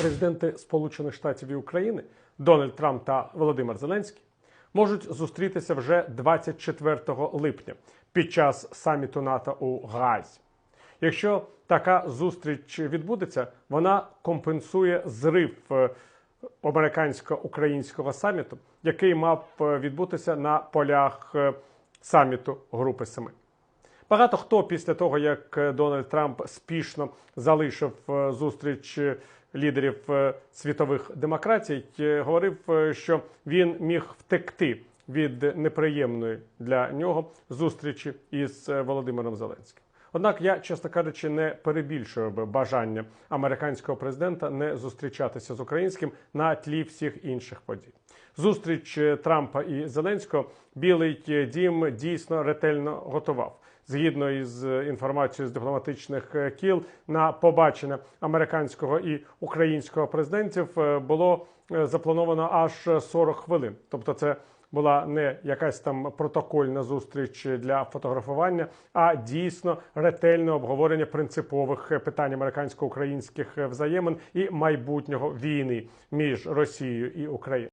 Президенти Сполучених Штатів і України Дональд Трамп та Володимир Зеленський можуть зустрітися вже 24 липня під час саміту НАТО у Гаазі. Якщо така зустріч відбудеться, вона компенсує зрив е, американсько-українського саміту, який мав е, відбутися на полях е, саміту Групи Семи. Багато хто після того, як е, Дональд Трамп спішно залишив е, зустріч е, лідерів світових демократій, говорив, що він міг втекти від неприємної для нього зустрічі із Володимиром Зеленським. Однак я, чесно кажучи, не перебільшую бажання американського президента не зустрічатися з українським на тлі всіх інших подій. Зустріч Трампа і Зеленського Білий дім дійсно ретельно готував. Згідно із е, інформацією з дипломатичних е, кіл, на побачення американського і українського президентів е, було заплановано аж 40 хвилин. Тобто, це була не якась там протокольна зустріч для фотографування, а дійсно ретельне обговорення принципових питань американсько-українських взаємин і майбутнього війни між Росією і Україною.